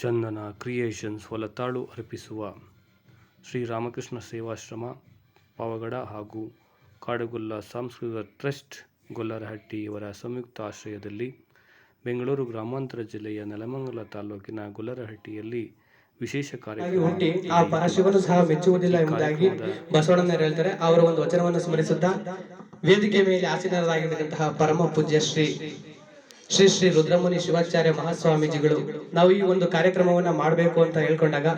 ಚಂದನ creations ಹೊಲತಾಳು ಅರ್ಪಿಸುವ ಶ್ರೀ ರಾಮಕೃಷ್ಣ ಸೇವಾಶ್ರಮ ಪಾವಗಡ ಹಾಗೂ ಕಾಡುಗೊಲ್ಲ ಸಾಂಸ್ಕೃತಿಕ ಟ್ರಸ್ಟ್ ಗೊಲ್ಲರಹಟ್ಟಿ ಇವರ ಸಂಯುಕ್ತ ಆಶ್ರಯದಲ್ಲಿ ಬೆಂಗಳೂರು ಗ್ರಾಮಾಂತರ ಜಿಲ್ಲೆಯ ನೆಲಮಂಗಲ ತಾಲೂಕಿನ ಗೊಲ್ಲರಹಟ್ಟಿಯಲ್ಲಿ ವಿಶೇಷ ಕಾರ್ಯಕ್ರಮ ಹುಟ್ಟಿ ಆ ಪರಶಿವನು ಸಹ ಮೆಚ್ಚುವುದಿಲ್ಲ ಎಂಬುದಾಗಿ ಬಸವಣ್ಣನವರು ಹೇಳ್ತಾರೆ. ಅವರ ಒಂದು ವಚನವನ್ನು ಸ್ಮರಿಸುತ್ತಾ ವೇದಿಕೆ ಮೇಲೆ ಆಸೀನರಾಗಿರ್ತಕ್ಕಂತಹ ಪರಮ ಪೂಜ್ಯ ಶ್ರೀ ಶ್ರೀ ಶ್ರೀ ರುದ್ರಮುನಿ ಶಿವಾಚಾರ್ಯ ಮಹಾಸ್ವಾಮೀಜಿಗಳು, ನಾವು ಈ ಒಂದು ಕಾರ್ಯಕ್ರಮವನ್ನ ಮಾಡಬೇಕು ಅಂತ ಹೇಳ್ಕೊಂಡಾಗ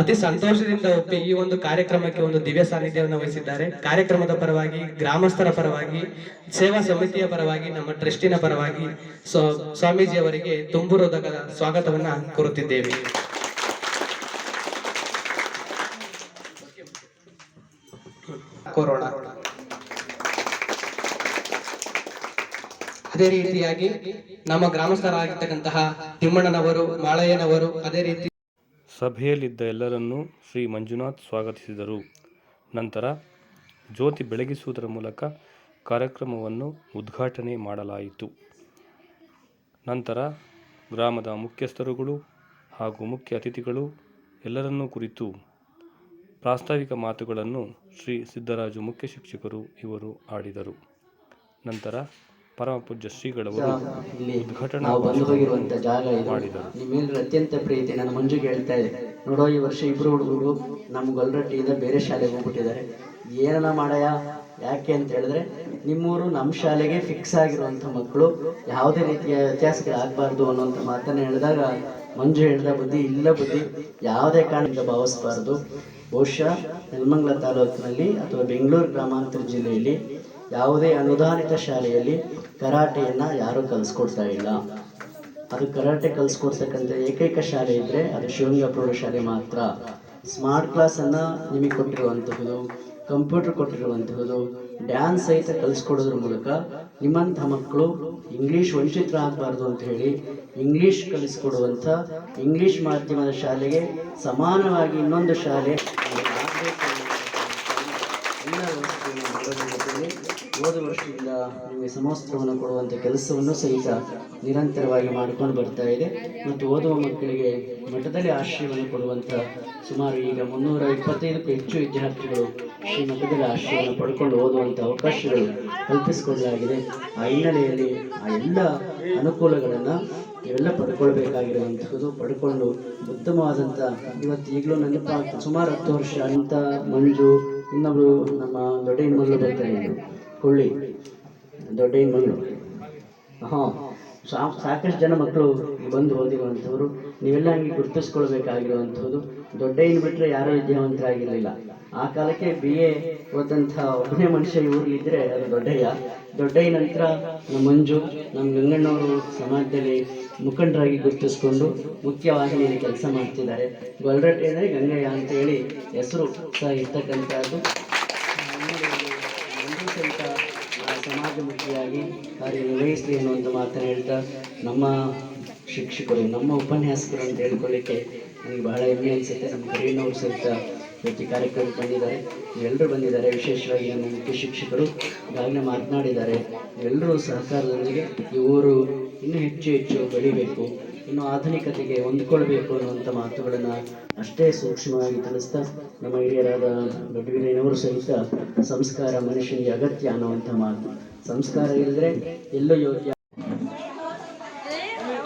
ಅತಿ ಸಂತೋಷದಿಂದ ಒಪ್ಪಿ ಈ ಒಂದು ಕಾರ್ಯಕ್ರಮಕ್ಕೆ ಒಂದು ದಿವ್ಯ ಸಾನ್ನಿಧ್ಯವನ್ನು ವಹಿಸಿದ್ದಾರೆ. ಕಾರ್ಯಕ್ರಮದ ಪರವಾಗಿ, ಗ್ರಾಮಸ್ಥರ ಪರವಾಗಿ, ಸೇವಾ ಸಮಿತಿಯ ಪರವಾಗಿ, ನಮ್ಮ ಟ್ರಸ್ಟಿನ ಪರವಾಗಿ ಸ್ವಾಮೀಜಿ ಸ್ವಾಮೀಜಿಯವರಿಗೆ ತುಂಬು ಹೃದಯದ ಸ್ವಾಗತವನ್ನ ಕೋರುತ್ತಿದ್ದೇವೆ. ಕೊರೋನಾ ಅದೇ ರೀತಿಯಾಗಿ ನಮ್ಮ ಗ್ರಾಮಸ್ಥರಾಗಿರ್ತಕ್ಕಂತಹ ತಿಮ್ಮಣ್ಣನವರು, ಮಾಳಯ್ಯನವರು ಅದೇ ರೀತಿ ಸಭೆಯಲ್ಲಿದ್ದ ಎಲ್ಲರನ್ನೂ ಶ್ರೀ ಮಂಜುನಾಥ್ ಸ್ವಾಗತಿಸಿದರು. ನಂತರ ಜ್ಯೋತಿ ಬೆಳಗಿಸುವುದರ ಮೂಲಕ ಕಾರ್ಯಕ್ರಮವನ್ನು ಉದ್ಘಾಟನೆ ಮಾಡಲಾಯಿತು. ನಂತರ ಗ್ರಾಮದ ಮುಖ್ಯಸ್ಥರುಗಳು ಹಾಗೂ ಮುಖ್ಯ ಅತಿಥಿಗಳು ಎಲ್ಲರನ್ನೂ ಕುರಿತು ಪ್ರಾಸ್ತಾವಿಕ ಮಾತುಗಳನ್ನು ಶ್ರೀ ಸಿದ್ದರಾಜು ಮುಖ್ಯ ಶಿಕ್ಷಕರು ಇವರು ಆಡಿದರು. ನಂತರ ಪರಮ ಪೂಜ್ಯ ಶ್ರೀಗಳವರು ಉದ್ಘಾಟನಾ ಜಾಗ ಇದು. ಮಾಡಿದರು. ನಿಮ್ಮೆಲ್ಲರ ಅತ್ಯಂತ ಪ್ರೀತಿ ನನ್ನ ಮಂಜುಗೆ ಹೇಳ್ತಾ ಇದೆ. ನೋಡೋ ಈ ವರ್ಷ ಇಬ್ರು ಹುಡುಗರು ನಮ್ಮ ಗೊಲ್ರಟ್ಟಿಯಿಂದ ಬೇರೆ ಶಾಲೆಗೆ ಹೋಗ್ಬಿಟ್ಟಿದ್ದಾರೆ. ಏನನ್ನ ಮಾಡಯ ಯಾಕೆ ಅಂತ ಹೇಳಿದ್ರೆ ನಿಮ್ಮೂರು ನಮ್ಮ ಶಾಲೆಗೆ ಫಿಕ್ಸ್ ಆಗಿರುವಂಥ ಮಕ್ಕಳು ಯಾವುದೇ ರೀತಿಯ ವ್ಯತ್ಯಾಸಗಳಾಗಬಾರ್ದು ಅನ್ನೋಂಥ ಮಾತನ್ನ ಹೇಳಿದಾಗ ಮಂಜು ಹೇಳಿದ ಬುದ್ಧಿ ಇಲ್ಲ ಬುದ್ಧಿ ಯಾವುದೇ ಕಾರಣದಿಂದ ಭಾವಿಸಬಾರ್ದು. ಬಹುಶಃ ನೆಲಮಂಗಲ ತಾಲೂಕಿನಲ್ಲಿ ಅಥವಾ ಬೆಂಗಳೂರು ಗ್ರಾಮಾಂತರ ಜಿಲ್ಲೆಯಲ್ಲಿ ಯಾವುದೇ ಅನುದಾನಿತ ಶಾಲೆಯಲ್ಲಿ ಕರಾಟೆಯನ್ನು ಯಾರೂ ಕಲಿಸ್ಕೊಡ್ತಾ ಇಲ್ಲ. ಅದು ಕರಾಟೆ ಕಲಿಸ್ಕೊಡ್ತಕ್ಕಂಥ ಏಕೈಕ ಶಾಲೆ ಇದ್ದರೆ ಅದು ಶಿವಗಂಗಾ ಪ್ರೌಢಶಾಲೆ ಮಾತ್ರ. ಸ್ಮಾರ್ಟ್ ಕ್ಲಾಸನ್ನು ನಿಮಗೆ ಕೊಟ್ಟಿರುವಂಥದ್ದು ಕಂಪ್ಯೂಟರ್ ಕೊಟ್ಟಿರುವಂಥದ್ದು ಡ್ಯಾನ್ಸ್ ಸಹಿತ ಕಲಿಸ್ಕೊಡೋದ್ರ ಮೂಲಕ ನಿಮ್ಮಂಥ ಮಕ್ಕಳು ಇಂಗ್ಲೀಷ್ ವಂಚಿತರಾಗಬಾರ್ದು ಅಂತ ಹೇಳಿ ಇಂಗ್ಲೀಷ್ ಕಲಿಸ್ಕೊಡುವಂಥ ಇಂಗ್ಲೀಷ್ ಮಾಧ್ಯಮದ ಶಾಲೆಗೆ ಸಮಾನವಾಗಿ ಇನ್ನೊಂದು ಶಾಲೆ ಆಗಬೇಕು ಎಲ್ಲ ವ್ಯವಸ್ಥೆಯನ್ನು ಮಾಡೋದ್ರ ಜೊತೆಗೆ ವರ್ಷದಿಂದ ನಿಮಗೆ ಸಮವಸ್ತ್ರವನ್ನು ಕೊಡುವಂಥ ಕೆಲಸವನ್ನು ಸಹಿತ ನಿರಂತರವಾಗಿ ಮಾಡಿಕೊಂಡು ಬರ್ತಾ ಇದೆ. ಮತ್ತು ಓದುವ ಮಕ್ಕಳಿಗೆ ಮಠದಲ್ಲಿ ಆಶ್ರಯವನ್ನು ಕೊಡುವಂಥ ಸುಮಾರು ಈಗ ಮುನ್ನೂರ ಇಪ್ಪತ್ತೈದಕ್ಕೂ ಹೆಚ್ಚು ವಿದ್ಯಾರ್ಥಿಗಳು ಶ್ರೀ ಮಠದಲ್ಲಿ ಆಶ್ರಯವನ್ನು ಪಡ್ಕೊಂಡು ಓದುವಂಥ ಅವಕಾಶಗಳು ಕಲ್ಪಿಸಿಕೊಳ್ಳಲಾಗಿದೆ ಆ ಹಿನ್ನೆಲೆಯಲ್ಲಿ ಆ ಎಲ್ಲ ಅನುಕೂಲಗಳನ್ನು ಇವೆಲ್ಲ ಪಡ್ಕೊಳ್ಬೇಕಾಗಿರುವಂಥದ್ದು ಪಡ್ಕೊಂಡು ಉತ್ತಮವಾದಂಥ ಇವತ್ತು ಈಗಲೂ ನೆನಪಾಗ್ತದೆ ಸುಮಾರು ಹತ್ತು ವರ್ಷ ಅಂತ ಮಂಜು ಇನ್ನೊಬ್ರು ನಮ್ಮ ದೊಡ್ಡ ಮಗಳು ಬರ್ತಾ ಕೊಳ್ಳಿ ದೊಡ್ಡ ಮಗಳು ಹಾಂ ಸಾಕಷ್ಟು ಜನ ಮಕ್ಕಳು ಬಂದು ಓದಿರುವಂಥವ್ರು, ನೀವೆಲ್ಲ ಹಂಗೆ ಗುರುತಿಸ್ಕೊಳ್ಬೇಕಾಗಿರುವಂಥದ್ದು, ದೊಡ್ಡ ಬಿಟ್ಟರೆ ಯಾರೂ ವಿದ್ಯಾವಂತರಾಗಿರಲಿಲ್ಲ. ಆ ಕಾಲಕ್ಕೆ ಬಿ. ಎ. ಓದಂಥ ಒಬ್ಬನೇ ಮನುಷ್ಯ ಇದ್ದರೆ ಅದು ದೊಡ್ಡಯ್ಯ. ದೊಡ್ಡಯ್ಯ ನಂತರ ನಮ್ಮ ಮಂಜು, ನಮ್ಮ ಗಂಗಣ್ಣವರು ಸಮಾಜದಲ್ಲಿ ಮುಖಂಡರಾಗಿ ಗುರುತಿಸ್ಕೊಂಡು ಮುಖ್ಯವಾಹಿನಿಯಲ್ಲಿ ಕೆಲಸ ಮಾಡ್ತಿದ್ದಾರೆ. ಗೊಲ್ರಟ್ಟೆ ಅಂದರೆ ಗಂಗಯ್ಯ ಅಂತೇಳಿ ಹೆಸರು ಸಹ ಇರ್ತಕ್ಕಂಥದ್ದು ಒಂದು ಸಹಿತ ಆ ಸಮಾಜಮುಖಿಯಾಗಿ ಕಾರ್ಯನಿರ್ವಹಿಸಲಿ ಅನ್ನುವಂಥ ಮಾತನ್ನು ಹೇಳ್ತಾ ನಮ್ಮ ಶಿಕ್ಷಕರು, ನಮ್ಮ ಉಪನ್ಯಾಸಕರು ಅಂತ ಹೇಳ್ಕೊಳ್ಳಿಕ್ಕೆ ನನಗೆ ಬಹಳ ಹೆಮ್ಮೆ ಅನಿಸುತ್ತೆ. ನಮ್ಮ ಕರೀನವರು ಸಹಿತ ಪ್ರತಿ ಕಾರ್ಯಕ್ರಮಕ್ಕೆ ಬಂದಿದ್ದಾರೆ. ಎಲ್ಲರೂ ಬಂದಿದ್ದಾರೆ. ವಿಶೇಷವಾಗಿ ನಮ್ಮ ಮುಖ್ಯ ಶಿಕ್ಷಕರು ಈಗಾಗಲೇ ಮಾತನಾಡಿದ್ದಾರೆ. ಎಲ್ಲರೂ ಸಹಕಾರದೊಂದಿಗೆ ಈ ಊರು ಇನ್ನೂ ಹೆಚ್ಚು ಹೆಚ್ಚು ಬೆಳಿಬೇಕು, ಇನ್ನು ಆಧುನಿಕತೆಗೆ ಹೊಂದ್ಕೊಳ್ಬೇಕು ಅನ್ನುವಂಥ ಮಾತುಗಳನ್ನು ಅಷ್ಟೇ ಸೂಕ್ಷ್ಮವಾಗಿ ತಿಳಿಸ್ತಾ ನಮ್ಮ ಹಿರಿಯರಾದ ದೊಡ್ಡವೀರಯ್ಯನವರು ಸಹಿತ ಸಂಸ್ಕಾರ ಮನುಷ್ಯನಿಗೆ ಅಗತ್ಯ ಅನ್ನುವಂಥ ಮಾತು. ಸಂಸ್ಕಾರ ಇಲ್ಲದ್ರೆ ಎಲ್ಲೂ ಯೋಗ್ಯ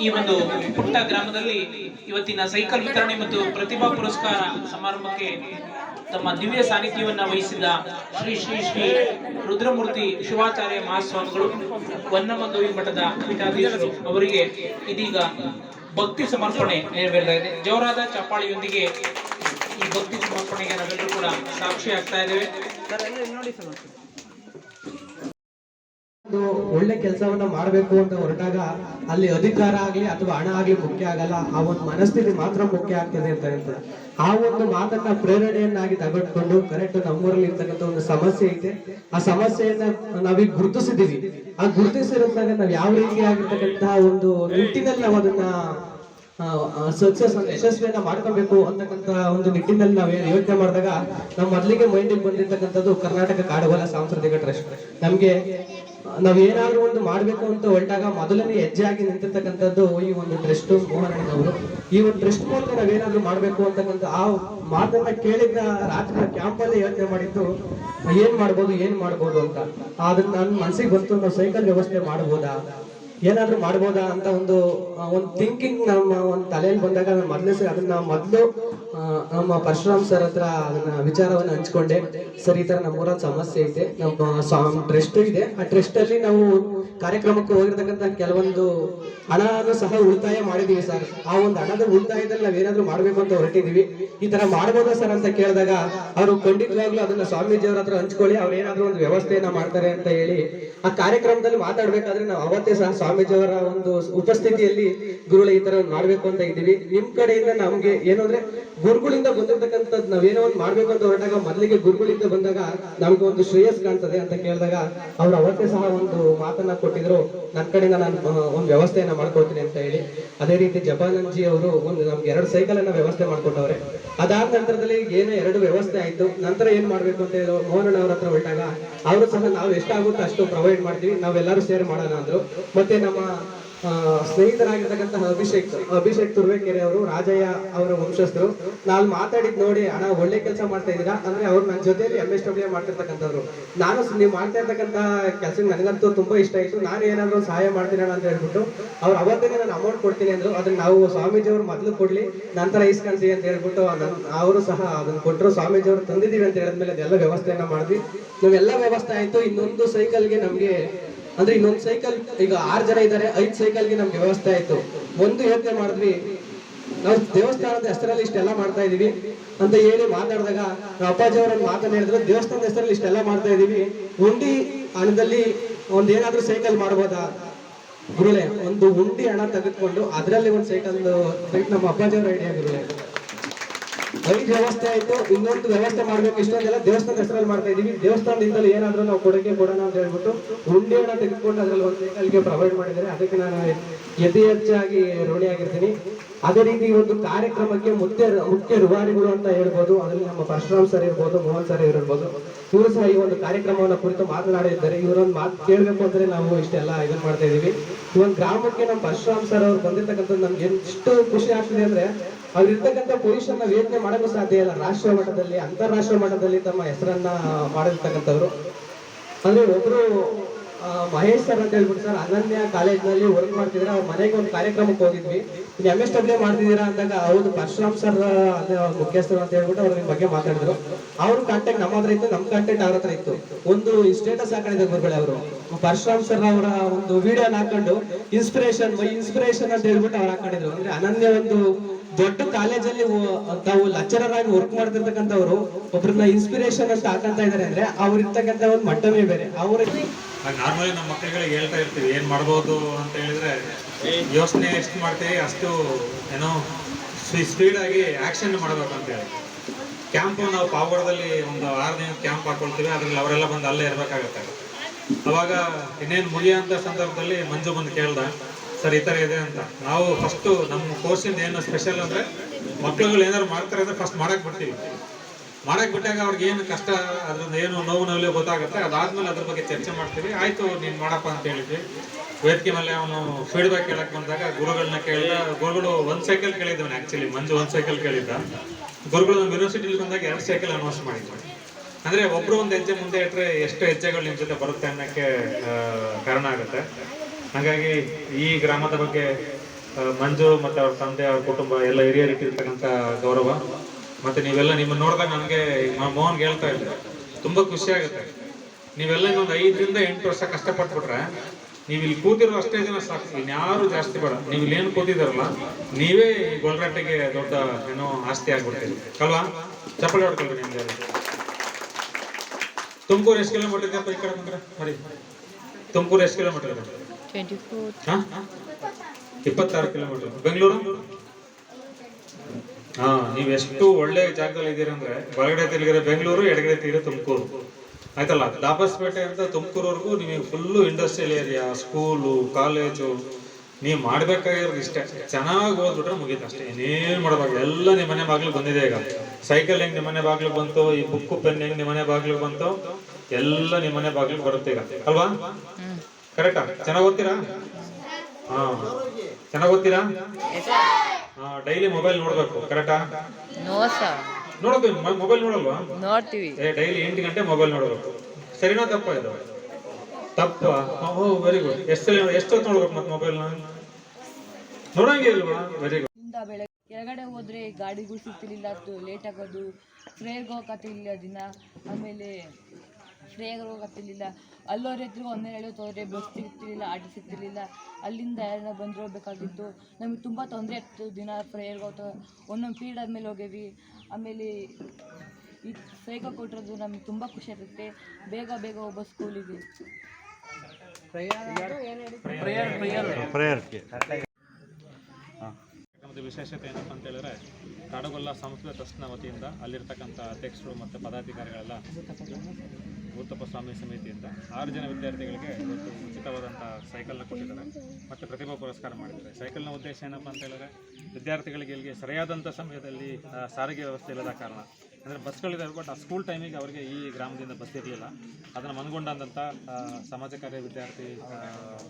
ಈ ಒಂದು ಪುಟ್ಟ ಗ್ರಾಮದಲ್ಲಿ ಇವತ್ತಿನ ಸೈಕಲ್ ವಿತರಣೆ ಮತ್ತು ಪ್ರತಿಭಾ ಪುರಸ್ಕಾರ ಸಮಾರಂಭಕ್ಕೆ ತಮ್ಮ ದಿವ್ಯ ಸಾನ್ನಿಧ್ಯವನ್ನ ವಹಿಸಿದ ಶ್ರೀ ಶ್ರೀ ಶ್ರೀ ರುದ್ರಮೂರ್ತಿ ಶಿವಾಚಾರ್ಯ ಮಹಾಸ್ವಾಮಿಗಳು ವನ್ನಮಗವಿ ಮಠದ ಪೀಠಾಧೀಶರು ಅವರಿಗೆ ಇದೀಗ ಭಕ್ತಿ ಸಮರ್ಪಣೆ ನೆರವೇರ್ತಾ ಇದೆ. ಜೋರಾದ ಚಪ್ಪಾಳಿಯೊಂದಿಗೆ ಈ ಭಕ್ತಿ ಸಮರ್ಪಣೆಗೆ ನಾವೆಲ್ಲರೂ ಕೂಡ ಸಾಕ್ಷಿ ಆಗ್ತಾ ಇದ್ದೇವೆ. ಒಂದು ಒಳ್ಳೆ ಕೆಲಸವನ್ನ ಮಾಡಬೇಕು ಅಂತ ಹೊರಟಾಗ ಅಲ್ಲಿ ಅಧಿಕಾರ ಆಗ್ಲಿ ಅಥವಾ ಹಣ ಆಗ್ಲಿ ಮುಖ್ಯ ಆಗಲ್ಲ, ಆ ಒಂದು ಮನಸ್ಥಿತಿ ಮಾತ್ರ ಮುಖ್ಯ ಆಗ್ತದೆ ಅಂತ ಹೇಳ್ತಾರೆ. ಆ ಒಂದು ಮಾತನ್ನ ಪ್ರೇರಣೆಯನ್ನಾಗಿ ತಗೊಂಡ್ಕೊಂಡು ಕರೆಕ್ಟ್ ನಮ್ಮೂರಲ್ಲಿ ಇರ್ತಕ್ಕಂಥ ಒಂದು ಸಮಸ್ಯೆ ಐತೆ. ಆ ಸಮಸ್ಯೆಯನ್ನ ನಾವೀಗ ಗುರುತಿಸಿದೀವಿ. ಆ ಗುರುತಿಸಿರೋದಾಗ ನಾವ್ ಯಾವ ರೀತಿಯಾಗಿರ್ತಕ್ಕಂತಹ ಒಂದು ನಿಟ್ಟಿನಲ್ಲಿ ನಾವು ಅದನ್ನ ಸಕ್ಸಸ್ ಯಶಸ್ವಿಯನ್ನ ಮಾಡ್ಕೋಬೇಕು ಅಂತಕ್ಕಂತ ಒಂದು ನಿಟ್ಟಿನಲ್ಲಿ ನಾವು ಯೋಚನೆ ಮಾಡಿದಾಗ ನಾವು ಮೊದಲಿಗೆ ಮೈಂಡಿಗೆ ಬಂದಿರ್ತಕ್ಕಂಥದ್ದು ಕರ್ನಾಟಕ ಕಾಡುಗೋಲ ಸಾಂಸ್ಕೃತಿಕ ಟ್ರಸ್ಟ್. ನಮ್ಗೆ ನಾವ್ ಏನಾದ್ರೂ ಒಂದು ಮಾಡ್ಬೇಕು ಅಂತ ಹೊರಟಾಗ ಮೊದಲನೇ ಹೆಜ್ಜೆ ಆಗಿ ನಿಂತಿರ್ತಕ್ಕಂಥದ್ದು ಈ ಒಂದು ಟ್ರಸ್ಟ್ ಮೋಹನಣ್ಣನವರು ಈ ಒಂದು ಟ್ರಸ್ಟ್ ಮೂಲಕ ನಾವೇನಾದ್ರೂ ಮಾಡ್ಬೇಕು ಅಂತಕ್ಕಂಥ ಆ ಮಾತನ್ನ ಕೇಳಿದ ರಾತ್ರಿ ಕ್ಯಾಂಪ್ ಅಲ್ಲಿ ಯೋಚನೆ ಮಾಡಿದ್ದು, ಏನ್ ಮಾಡ್ಬೋದು ಏನ್ ಮಾಡ್ಬೋದು ಅಂತ. ಆದ್ರೆ ನನ್ನ ಮನ್ಸಿಗೆ ಬಂತು ನಾವು ಸೈಕಲ್ ವ್ಯವಸ್ಥೆ ಮಾಡ್ಬೋದಾ? ಏನಾದ್ರೂ ಮಾಡ್ಬೋದಾ ಅಂತ ಒಂದು ಒಂದು ಥಿಂಕಿಂಗ್ ನಮ್ಮ ಒಂದು ತಲೆಯಲ್ಲಿ ಬಂದಾಗ ನಾನು ಮೊದಲೇ ಸರಿ ಅದನ್ನ ಮೊದಲು ನಮ್ಮ ಪರಶುರಾಮ್ ಸರ್ ಹತ್ರ ಅದನ್ನ ವಿಚಾರವನ್ನು ಹಂಚ್ಕೊಂಡೆ. ಸರ್, ಈ ತರ ನಮ್ಮೂರಲ್ಲಿ ಸಮಸ್ಯೆ ಐತೆ. ನಮ್ಮ ಟ್ರಸ್ಟ್ ಇದೆ. ಆ ಟ್ರಸ್ಟ್ ಅಲ್ಲಿ ನಾವು ಕಾರ್ಯಕ್ರಮಕ್ಕೆ ಹೋಗಿರ್ತಕ್ಕಂಥ ಕೆಲವೊಂದು ಹಣನು ಸಹ ಉಳಿತಾಯ ಮಾಡಿದೀವಿ ಸರ್ ಆ ಒಂದು ಹಣದ ಉಳಿತಾಯದಲ್ಲಿ ನಾವೇನಾದ್ರೂ ಮಾಡ್ಬೇಕು ಅಂತ ಹೊರಟಿದೀವಿ. ಈ ತರ ಮಾಡ್ಬೋದಾ ಸರ್ ಅಂತ ಕೇಳಿದಾಗ ಅವರು ಖಂಡಿತವಾಗ್ಲೂ ಅದನ್ನ ಸ್ವಾಮೀಜಿಯವ್ರ ಹತ್ರ ಹಂಚ್ಕೊಳ್ಳಿ. ಅವ್ರು ಏನಾದ್ರೂ ಒಂದು ವ್ಯವಸ್ಥೆಯನ್ನ ಮಾಡ್ತಾರೆ ಅಂತ ಹೇಳಿ ಆ ಕಾರ್ಯಕ್ರಮದಲ್ಲಿ ಮಾತಾಡ್ಬೇಕಾದ್ರೆ ನಾವು ಅವತ್ತೇ ಸಹ ಸ್ವಾಮೀಜಿಯವರ ಒಂದು ಉಪಸ್ಥಿತಿಯಲ್ಲಿ ಗುರುಗಳ ಈ ತರ ಮಾಡ್ಬೇಕು ಅಂತ ಇದ್ದೀವಿ. ನಿಮ್ ಕಡೆಯಿಂದ ನಮ್ಗೆ ಏನು ಅಂದ್ರೆ ಗುರುಗಳಿಂದ ಬಂದಿರ್ತಕ್ಕಂಥದ್ದು ನಾವೇನೋ ಒಂದು ಮಾಡ್ಬೇಕು ಅಂತ ಹೊರಟಾಗ ಮೊದಲಿಗೆ ಗುರುಗಳಿಂದ ಬಂದಾಗ ನಮ್ಗೆ ಒಂದು ಶ್ರೇಯಸ್ ಕಾಣ್ತದೆ ಅಂತ ಕೇಳಿದಾಗ ಅವ್ರು ಅವತ್ತೇ ಸಹ ಒಂದು ಮಾತನ್ನ ಕೊಟ್ಟಿದ್ರು. ನನ್ನ ಕಡೆಯಿಂದ ನಾನು ಒಂದು ವ್ಯವಸ್ಥೆಯನ್ನ ಮಾಡ್ಕೊಳ್ತೀನಿ ಅಂತ ಹೇಳಿ. ಅದೇ ರೀತಿ ಜಪಾನಂಜಿ ಅವರು ಒಂದು ನಮ್ಗೆ ಎರಡು ಸೈಕಲ್ ಅನ್ನ ವ್ಯವಸ್ಥೆ ಮಾಡ್ಕೊಟ್ಟವ್ರೆ. ಅದಾದ ನಂತರದಲ್ಲಿ ಏನೋ ಎರಡು ವ್ಯವಸ್ಥೆ ಆಯ್ತು, ನಂತರ ಏನ್ ಮಾಡ್ಬೇಕು ಅಂತ ಹೇಳಿ ಮೋಹನ್ ಅವ್ರ ಹತ್ರ ಹೊರಟಾಗ, ಅವರು ಸಹ ನಾವು ಎಷ್ಟಾಗುತ್ತೋ ಅಷ್ಟು ಪ್ರೊವೈಡ್ ಮಾಡ್ತೀವಿ. ನಾವೆಲ್ಲರೂ ಸೇರ್ ಮಾಡೋಣ ಅಂದ್ರು. ಮತ್ತೆ ನಮ್ಮ ಸ್ನೇಹಿತರಾಗಿರ್ತಕ್ಕಂತಹ ಅಭಿಷೇಕ್ ಅಭಿಷೇಕ್ ತುರ್ವೇಕೆರೆ ಅವರು, ರಾಜಯ್ಯ ಅವರ ವಂಶಸ್ಥರು. ನಾನು ಮಾತಾಡಿದ್ ನೋಡಿ, ಅಣ್ಣ ಒಳ್ಳೆ ಕೆಲಸ ಮಾಡ್ತಾ ಇದ್ದೀರಾ? ಅಂದ್ರೆ ಅವ್ರು ನನ್ನ ಜೊತೆಯಲ್ಲಿ ಎಂ ಎಸ್ ಡಬ್ಲ್ಯೂ ಮಾಡ್ತಿರ್ತಕ್ಕಂಥವ್ರು. ನಾನು ನೀವು ಮಾಡ್ತಾ ಇರ್ತಕ್ಕಂತಹ ಕೆಲಸ ನನಗಂತೂ ತುಂಬಾ ಇಷ್ಟ ಆಯ್ತು. ನಾನು ಏನಾದ್ರು ಸಹಾಯ ಮಾಡ್ತೀನಿ ಅಂತ ಹೇಳ್ಬಿಟ್ಟು ಅವ್ರು ಅವತ್ತೇ ನಾನು ಅಮೌಂಟ್ ಕೊಡ್ತೀನಿ ಅಂದ್ರು. ಅದನ್ನ ನಾವು ಸ್ವಾಮೀಜಿ ಅವರು ಮೊದಲು ಕೊಡ್ಲಿ, ನಂತರ ಇಸ್ಕೊಂತೀವಿ ಅಂತ ಹೇಳ್ಬಿಟ್ಟು ಅವರು ಸಹ ಅದನ್ನ ಕೊಟ್ಟರು ಸ್ವಾಮೀಜಿ ಅವರು ತಂದಿದೀವಿ ಅಂತ ಹೇಳಿದ್ಮೇಲೆ ಅದೆಲ್ಲ ವ್ಯವಸ್ಥೆಯನ್ನ ಮಾಡಿದ್ವಿ. ನಾವೆಲ್ಲ ವ್ಯವಸ್ಥೆ ಆಯ್ತು. ಇನ್ನೊಂದು ಸೈಕಲ್ಗೆ ನಮ್ಗೆ ಅಂದ್ರೆ ಇನ್ನೊಂದು ಸೈಕಲ್ ಈಗ ಆರು ಜನ ಇದ್ದಾರೆ, ಐದು ಸೈಕಲ್ಗೆ ನಮ್ಗೆ ವ್ಯವಸ್ಥೆ ಆಯ್ತು. ಒಂದು ಯೋಚನೆ ಮಾಡಿದ್ವಿ, ನಾವು ದೇವಸ್ಥಾನದ ಹೆಸರಲ್ಲಿ ಇಷ್ಟೆಲ್ಲ ಮಾಡ್ತಾ ಇದೀವಿ ಅಂತ ಹೇಳಿ ಮಾತಾಡಿದಾಗ ಅಪ್ಪಾಜಿ ಅವರನ್ನು ಮಾತನ್ನ ಹೇಳಿದ್ರು, ದೇವಸ್ಥಾನದ ಹೆಸರಲ್ಲಿ ಇಷ್ಟೆಲ್ಲ ಮಾಡ್ತಾ ಇದೀವಿ ಉಂಡಿ ಹಣದಲ್ಲಿ ಒಂದ್ ಏನಾದ್ರೂ ಸೈಕಲ್ ಮಾಡ್ಬೋದಾ? ಗುರುಳೆ ಒಂದು ಉಂಡಿ ಹಣ ತೆಗೆದುಕೊಂಡು ಅದರಲ್ಲಿ ಒಂದು ಸೈಕಲ್ ನಮ್ಮ ಅಪ್ಪಾಜಿ ಅವರ ಐಡಿಯಾ ಗುರುಳೆ ಐದು ವ್ಯವಸ್ಥೆ ಆಯ್ತು, ಇನ್ನೊಂದು ವ್ಯವಸ್ಥೆ ಮಾಡ್ಬೇಕು, ಇಷ್ಟೊಂದೆಲ್ಲ ದೇವಸ್ಥಾನದ ಹೆಸರಲ್ಲಿ ಮಾಡ್ತಾ ಇದೀವಿ ದೇವಸ್ಥಾನದಿಂದಲೂ ಏನಾದರೂ ನಾವು ಕೊಡಕ್ಕೆ ಕೊಡೋಣ ಅಂತ ಹೇಳ್ಬಿಟ್ಟು ಉಂಡಿಯನ್ನ ತೆಗೆದುಕೊಂಡು ಅದ್ರಲ್ಲಿ ಒಂದು ಪ್ರೊವೈಡ್ ಮಾಡಿದ್ದಾರೆ. ಅದಕ್ಕೆ ನಾನು ಯಥೇಚ್ಛಾಗಿ ಹೆಚ್ಚಾಗಿ ಋಣಿಯಾಗಿರ್ತೀನಿ ಅದೇ ರೀತಿ ಒಂದು ಕಾರ್ಯಕ್ರಮಕ್ಕೆ ಮುಖ್ಯ ಮುಖ್ಯ ರೂವಾರಿಗಳು ಅಂತ ಹೇಳ್ಬೋದು, ಅದರಲ್ಲಿ ನಮ್ಮ ಪರಶುರಾಮ್ ಸರ್ ಇರ್ಬೋದು, ಮೋಹನ್ ಸರ್ ಇರ್ಬೋದು ಇವರು ಸಹ ಈ ಒಂದು ಕಾರ್ಯಕ್ರಮವನ್ನು ಕುರಿತು ಮಾತನಾಡಿದ್ದಾರೆ ಇವರೊಂದು ಮಾತು ಕೇಳಬೇಕು ಅಂದ್ರೆ ನಾವು ಇಷ್ಟೆಲ್ಲ ಇದನ್ನ ಮಾಡ್ತಾ ಇದೀವಿ. ಈ ಒಂದು ಗ್ರಾಮಕ್ಕೆ ನಮ್ಮ ಪರಶುರಾಮ್ ಸರ್ ಅವ್ರು ಬಂದಿರ್ತಕ್ಕಂಥದ್ದು ನಮ್ಗೆ ಎಷ್ಟು ಖುಷಿ ಆಗ್ತಿದೆ ಅಂದ್ರೆ ಅವ್ರು ಇರ್ತಕ್ಕಂಥ ಪೊಸಿಷನ್ ವೇದನೆ ಮಾಡೋಕ್ಕೂ ಸಾಧ್ಯ ಇಲ್ಲ. ರಾಷ್ಟ್ರೀಯ ಮಟ್ಟದಲ್ಲಿ, ಅಂತಾರಾಷ್ಟ್ರೀಯ ಮಟ್ಟದಲ್ಲಿ ತಮ್ಮ ಹೆಸರನ್ನ ಮಾಡಿರ್ತಕ್ಕಂಥವ್ರು. ಅಂದ್ರೆ ಒಬ್ರು ಮಹೇಶ್ ಸರ್ ಅಂತ ಹೇಳ್ಬಿಟ್ಟು ಸರ್ ಅನನ್ಯ ಕಾಲೇಜ್ನಲ್ಲಿ ವರ್ಕ್ ಮಾಡ್ತಿದ್ರೆ. ಅವ್ರ ಮನೆಗೆ ಒಂದು ಕಾರ್ಯಕ್ರಮಕ್ಕೆ ಹೋಗಿದ್ವಿ. ನೀವು ಎಂ ಎಸ್ ಡಬ್ಲ್ಯೂ ಮಾಡ್ತಿದ್ದೀರಾ ಅಂದಾಗ ಹೌದು, ಪರಶುರಾಮ್ ಸರ್ ಮುಖ್ಯಸ್ಥರು ಅಂತ ಹೇಳ್ಬಿಟ್ಟು ಅವ್ರ ನಿಮ್ಮ ಬಗ್ಗೆ ಮಾತಾಡಿದ್ರು. ಅವ್ರ ಕಾಂಟ್ಯಾಕ್ಟ್ ನಮ್ಮ ಹತ್ರ ಇತ್ತು ನಮ್ಮ ಕಾಂಟ್ಯಾಕ್ಟ್ ಅವ್ರ ಹತ್ರ ಇತ್ತು. ಒಂದು ಸ್ಟೇಟಸ್ ಹಾಕೊಂಡಿದ್ದಾರೆ ಗುರುಗಳೇ ಅವರು. ಪರಶುರಾಮ್ ಸರ್ ಅವರ ಒಂದು ವಿಡಿಯೋ ಹಾಕೊಂಡು ಇನ್ಸ್ಪಿರೇಷನ್ ಮೈ ಇನ್ಸ್ಪಿರೇಷನ್ ಅಂತ ಹೇಳ್ಬಿಟ್ಟು ಅವ್ರು ಹಾಕೊಂಡಿದ್ರು. ಅಂದ್ರೆ ಅನನ್ಯ ಒಂದು ದೊಡ್ಡ ಕಾಲೇಜಲ್ಲಿ ತಾವು ಲೆಕ್ಚರರ್ ಆಗಿ ವರ್ಕ್ ಮಾಡ್ತಿರ್ತಕ್ಕಂಥವ್ರು, ಒಬ್ರನ್ನ ಇನ್ಸ್ಪಿರೇಷನ್ ಅಂತ ಹಾಕಂತ ಇದಾರೆ. ಅಂದ್ರೆ ಅವ್ರ ಇರ್ತಕ್ಕಂಥ ಒಂದು ಮಟ್ಟವೇ ಬೇರೆ. ಅವ್ರ ನಾರ್ಮಲಿ ನಮ್ಮ ಮಕ್ಕಳುಗಳಿಗೆ ಹೇಳ್ತಾ ಇರ್ತೀವಿ, ಏನು ಮಾಡ್ಬೋದು ಅಂತ ಹೇಳಿದ್ರೆ ಯೋಚನೆ ಎಷ್ಟು ಮಾಡ್ತೀವಿ ಅಷ್ಟು, ಏನೋ ಸ್ಪೀಡ್ ಆಗಿ ಆಕ್ಷನ್ ಮಾಡ್ಬೇಕು ಅಂತ ಹೇಳಿ. ಕ್ಯಾಂಪ್ ನಾವು ಪಾವಗಡದಲ್ಲಿ ಒಂದು ಆರು ದಿನ ಕ್ಯಾಂಪ್ ಹಾಕ್ಕೊಳ್ತೀವಿ ಅದ್ರಲ್ಲಿ ಅವರೆಲ್ಲ ಬಂದು ಅಲ್ಲೇ ಇರ್ಬೇಕಾಗತ್ತೆ. ಅವಾಗ ಇನ್ನೇನು ಮುಗಿಯೋಂಥ ಸಂದರ್ಭದಲ್ಲಿ ಮಂಜು ಬಂದು ಕೇಳ್ದ, ಸರ್, ಈ ಥರ ಇದೆ ಅಂತ. ನಾವು ಫಸ್ಟು ನಮ್ಮ ಕೋರ್ಸಿಂದ ಏನು ಸ್ಪೆಷಲ್ ಅಂದ್ರೆ ಮಕ್ಕಳುಗಳು ಏನಾದ್ರು ಮಾಡ್ತಾರೆ ಅಂದರೆ ಫಸ್ಟ್ ಮಾಡಕ್ ಬಿಡ್ತೀವಿ. ಮಾಡಕ್ ಬಿಟ್ಟಾಗ ಅವ್ರಿಗೆ ಏನು ಕಷ್ಟ ಅದ್ರಿಂದ ಏನು ನೋವು ನೋವು ಗೊತ್ತಾಗುತ್ತೆ. ಅದಾದ್ಮೇಲೆ ಅದ್ರ ಬಗ್ಗೆ ಚರ್ಚೆ ಮಾಡ್ತೀವಿ. ಆಯ್ತು, ನೀನ್ ಮಾಡಪ್ಪ ಅಂತ ಹೇಳಿದ್ವಿ. ವೇದಿಕೆ ಮೇಲೆ ಅವನು ಫೀಡ್ಬ್ಯಾಕ್ ಕೇಳಕ್ ಬಂದಾಗ ಗುರುಗಳನ್ನ ಕೇಳಿದ, ಗುರುಗಳು ಒಂದ್ ಸೈಕಲ್ ಕೇಳಿದ್ದವನ್ ಆಕ್ಚುಲಿ ಮಂಜು ಒಂದ್ ಸೈಕಲ್ ಕೇಳಿದ್ದ. ಗುರುಗಳು ನಮ್ಮ ಯೂನಿವರ್ಸಿಟಿಲಿ ಬಂದಾಗ ಎರಡು ಸೈಕಲ್ ಅನೌನ್ಸ್ ಮಾಡಿದ್ವಿ ಅಂದ್ರೆ ಒಬ್ರು ಒಂದ್ ಹೆಜ್ಜೆ ಮುಂದೆ ಇಟ್ಟರೆ ಎಷ್ಟು ಹೆಜ್ಜೆಗಳು ನಿಮ್ ಜೊತೆ ಬರುತ್ತೆ ಅನ್ನಕ್ಕೆ ಕಾರಣ ಆಗುತ್ತೆ. ಹಾಗಾಗಿ ಈ ಗ್ರಾಮದ ಬಗ್ಗೆ ಮಂಜು ಮತ್ತೆ ಅವ್ರ ತಂದೆ, ಅವ್ರ ಕುಟುಂಬ ಎಲ್ಲ ಹಿರಿಯರಿಗೆ ಇರ್ತಕ್ಕಂಥ ಗೌರವ. ಮತ್ತೆ ನೀವೆಲ್ಲ ನಿಮ್ಮನ್ನ ನೋಡಿದಾಗ ನನಗೆ ಮೋಹನ್ ಹೇಳ್ತಾ ಇದ್ದೆ. ತುಂಬಾ ಖುಷಿ ಆಗುತ್ತೆ. ನೀವೆಲ್ಲ ಇನ್ನೊಂದು ಐದರಿಂದ ಎಂಟು ವರ್ಷ ಕಷ್ಟಪಟ್ಬಿಟ್ರೆ ನೀವು ಇಲ್ಲಿ ಕೂತಿರೋ ಅಷ್ಟೇ ಜನ ಸಾಕು. ಇನ್ಯಾರು ಜಾಸ್ತಿ ಬೇಡ. ನೀವು ಇಲ್ಲಿ ಏನು ಕೂತಿದಾರಲ್ಲ ನೀವೇ ಈ ಗೊಲ್ರಟ್ಟಿಗೆ ದೊಡ್ಡ ಏನೋ ಆಸ್ತಿ ಆಗ್ಬಿಡ್ತೀರಿ. ಅಲ್ವಾ? ಚಪ್ಪಲಿ ಹೊಡ್ಕೊಳ್ರಿ ನಿಮ್ಗೆ. ತುಮಕೂರು ಎಷ್ಟು ಕಿಲೋಮೀಟರ್ ಇದೆ ಈ ಕಡೆ ಬಂದ್ರೆ? ಮರಿ. ತುಮಕೂರು ಎಷ್ಟು ಕಿಲೋಮೀಟರ್ ಇದೆ? 24 ಹಾ? ಇಪ್ಪತ್ತಾರು ಕಿಲೋಮೀಟರ್ ಬೆಂಗಳೂರು? ಹಾ ನೀವ್ ಎಷ್ಟು ಒಳ್ಳೆ ಜಾಗದಲ್ಲಿ ಇದ್ದೀರ ಅಂದ್ರೆ ಬಲಗಡೆ ತಿರುಗಿದ್ರೆ ಬೆಂಗಳೂರು ಎಡಗಡೆ ತಿರುಗಿದ್ರೆ ತುಮಕೂರು. ಆಯ್ತಲ್ಲ? ದಾಬಸ್ಪೇಟೆ ಅಂತ ತುಮಕೂರವರೆಗೂ ನಿಮಗೆ full industrial area school college ನೀವು ಮಾಡ್ಬೇಕಾಗಿರೋದು ಇಷ್ಟೇ. ಚೆನ್ನಾಗಿ ಓದ್ಬಿಟ್ರೆ ಮುಗೀತು ಅಷ್ಟೇ. ಇನ್ನೇನು ಮಾಡಬೇಕು ಎಲ್ಲ ನಿಮ್ಮ ಮನೆ ಬಾಗ್ಲಿಗೆ ಬಂದಿದೆ ಈಗ. ಸೈಕಲ್ ಹೆಂಗೆ ನಿಮ್ಮ ಮನೆ ಬಾಗ್ಲಿಗೆ ಬಂತು? ಈ ಬುಕ್ಕು ಪೆನ್ ಹೆಂಗೆ ನಿಮ್ಮ ಮನೆ ಬಾಗ್ಲಿಗೆ ಬಂತು? ಎಲ್ಲ ನಿಮ್ಮ ಮನೆ ಬಾಗಿಲಿಗೆ ಬರುತ್ತೆ ಈಗ. ಅಲ್ವಾ? ಕರೆಕ್ಟಾ ಚೆನ್ನಾಗಿ ಓದ್ತೀರಾ? ಹಾ. ಚೆನ್ನಾಗಿ ಓದ್ತೀರಾ? ಡೈಲಿ ಮೊಬೈಲ್ ನೋಡ್ಬೇಕು ಕರೆಕ್ಟಾ ನೋ ಸರ್ ನೋಡೋದು ಮೊಬೈಲ್ ನೋಡಲ್ವಾ? ನೋಡ್ತೀವಿ. ಏ ಡೈಲಿ ಎಂಟು ಗಂಟೆ ಮೊಬೈಲ್ ನೋಡಬೇಕು. ಸರಿನಾ ತಪ್ಪ ಇದು? ತಪ್ಪ? ಓ ವೆರಿ ಗುಡ್ ಎಷ್ಟು ಎಷ್ಟು ಹೊತ್ತು ನೋಡ್ಬೇಕು ಮತ್ತೆ ಮೊಬೈಲ್ನ ನೋಡಂಗೆ ಇಲ್ವಾ? ವೆರಿ ಗುಡ್ ಕೆಳಗಡೆ ಹೋದ್ರೆ ಗಾಡಿಗಳು ಸಿಗ್ತಿರ್ಲಿಲ್ಲ ಲೇಟ್ ಆಗೋದು. ಫ್ರೇರ್ಗೆ ಇಲ್ಲ ದಿನ. ಆಮೇಲೆ ಫ್ರೇರ್ಗೆ ಹೋಗತ್ತಿರ್ಲಿಲ್ಲ ಅಲ್ಲೋರ್ ಹತ್ರ ಒಂದೇ ಹೇಳೋದು ಹೋದ್ರೆ ಬಸ್ ಸಿಗ್ತಿರ್ಲಿಲ್ಲ ಆಟೋ ಸಿಗ್ತಿರ್ಲಿಲ್ಲ. ಅಲ್ಲಿಂದ ಯಾರನ್ನ ಬಂದು ಹೋಗ್ಬೇಕಾಗಿತ್ತು ನಮಗೆ ತುಂಬ ತೊಂದರೆ ಆಗ್ತಿತ್ತು. ದಿನ ಪ್ರೇಯರ್ಗೆ ಹೋಗ್ತಾ ಒಂದೊಂದು ಫೀಲ್ಡ್ ಆದಮೇಲೆ ಹೋಗೇವಿ. ಆಮೇಲೆ ಈ ಸೈಕಲ್ ಕೊಟ್ಟಿರೋದು ನಮಗೆ ತುಂಬ ಖುಷಿ ಆಗುತ್ತೆ. ಬೇಗ ಬೇಗ ಒಬ್ಬ ಸ್ಕೂಲಿಗೆ. ವಿಶೇಷತೆ ಏನಪ್ಪ ಅಂತ ಹೇಳಿದ್ರೆ ಕಾಡುಗೊಲ್ಲ ಸಂಸ್ಕೃತ ಟ್ರಸ್ಟ್ನ ವತಿಯಿಂದ ಅಲ್ಲಿರ್ತಕ್ಕಂಥ ಅಧ್ಯಕ್ಷರು ಮತ್ತು ಪದಾಧಿಕಾರಿಗಳೆಲ್ಲ ಭೂತಪ್ಪ ಸ್ವಾಮಿ ಸಮಿತಿಯಿಂದ ಆರು ಜನ ವಿದ್ಯಾರ್ಥಿಗಳಿಗೆ ಇವತ್ತು ಉಚಿತವಾದಂಥ ಸೈಕಲ್ನ ಕೊಟ್ಟಿದ್ದಾರೆ ಮತ್ತು ಪ್ರತಿಭಾ ಪುರಸ್ಕಾರ ಮಾಡಿದ್ದಾರೆ. ಸೈಕಲ್ನ ಉದ್ದೇಶ ಏನಪ್ಪ ಅಂತ ಹೇಳಿದ್ರೆ ವಿದ್ಯಾರ್ಥಿಗಳಿಗೆ ಇಲ್ಲಿಗೆ ಸರಿಯಾದಂಥ ಸಮಯದಲ್ಲಿ ಸಾರಿಗೆ ವ್ಯವಸ್ಥೆ ಇಲ್ಲದ ಕಾರಣ ಅಂದರೆ ಬಸ್ಗಳಿದ್ದಾವೆ ಬಟ್ ಆ ಸ್ಕೂಲ್ ಟೈಮಿಗೆ ಅವರಿಗೆ ಈ ಗ್ರಾಮದಿಂದ ಬಸ್ ಇರಲಿಲ್ಲ. ಅದನ್ನು ಮನಗೊಂಡಂಥ ಸಮಾಜ ಕಾರ್ಯ ವಿದ್ಯಾರ್ಥಿ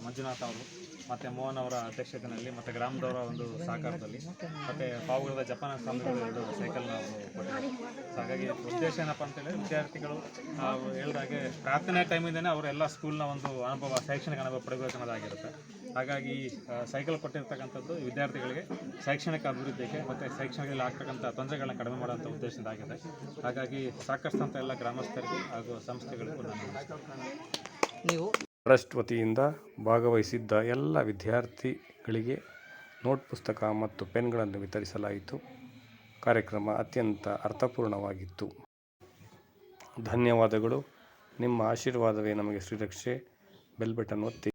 ಮಂಜುನಾಥ್ ಅವರು, ಮತ್ತು ಮೋಹನ್ ಅವರ ಅಧ್ಯಕ್ಷತೆಯಲ್ಲಿ, ಮತ್ತು ಗ್ರಾಮದವರ ಒಂದು ಸಹಕಾರದಲ್ಲಿ, ಮತ್ತು ಪಾವುಗಡದ ಜಪಾನ ಸ್ವಾಮಿಗಳು ಎರಡು ಸೈಕಲ್ನ ಕೊಟ್ಟಿದ್ದಾರೆ. ಸೊ ಹಾಗಾಗಿ ಉದ್ದೇಶ ಏನಪ್ಪ ಅಂತೇಳಿ ವಿದ್ಯಾರ್ಥಿಗಳು ಹೇಳಿದಾಗೆ ಪ್ರಾರ್ಥನೆ ಟೈಮಿಂದನೇ ಅವರೆಲ್ಲ ಸ್ಕೂಲ್ನ ಒಂದು ಅನುಭವ, ಶೈಕ್ಷಣಿಕ ಅನುಭವ ಪಡಿಬೇಕು ಅನ್ನೋದಾಗಿರುತ್ತೆ ಹಾಗಾಗಿ ಈ, ಸೈಕಲ್ ಕೊಟ್ಟಿರ್ತಕ್ಕಂಥದ್ದು ವಿದ್ಯಾರ್ಥಿಗಳಿಗೆ ಶೈಕ್ಷಣಿಕ ಅಭಿವೃದ್ಧಿಗೆ ಮತ್ತು ಶೈಕ್ಷಣಿಕದಲ್ಲಿ ಆಗ್ತಕ್ಕಂಥ ತೊಂದರೆಗಳನ್ನ ಕಡಿಮೆ ಮಾಡುವಂಥ ಉದ್ದೇಶದಾಗಿದೆ ಹಾಗಾಗಿ ಸಾಕಷ್ಟು ಅಂತ ಎಲ್ಲ ಗ್ರಾಮಸ್ಥರಿಗೂ ಹಾಗೂ ಸಂಸ್ಥೆಗಳಿಗೂ ನಾನು ಟ್ರಸ್ಟ್ ವತಿಯಿಂದ ಭಾಗವಹಿಸಿದ್ದ ಎಲ್ಲ ವಿದ್ಯಾರ್ಥಿಗಳಿಗೆ ನೋಟ್ ಪುಸ್ತಕ ಮತ್ತು ಪೆನ್ಗಳನ್ನು ವಿತರಿಸಲಾಯಿತು. ಕಾರ್ಯಕ್ರಮ ಅತ್ಯಂತ ಅರ್ಥಪೂರ್ಣವಾಗಿತ್ತು. ಧನ್ಯವಾದಗಳು. ನಿಮ್ಮ ಆಶೀರ್ವಾದವೇ ನಮಗೆ ಶ್ರೀರಕ್ಷೆ. ಬೆಲ್ ಬಟನ್ ಒತ್ತಿ.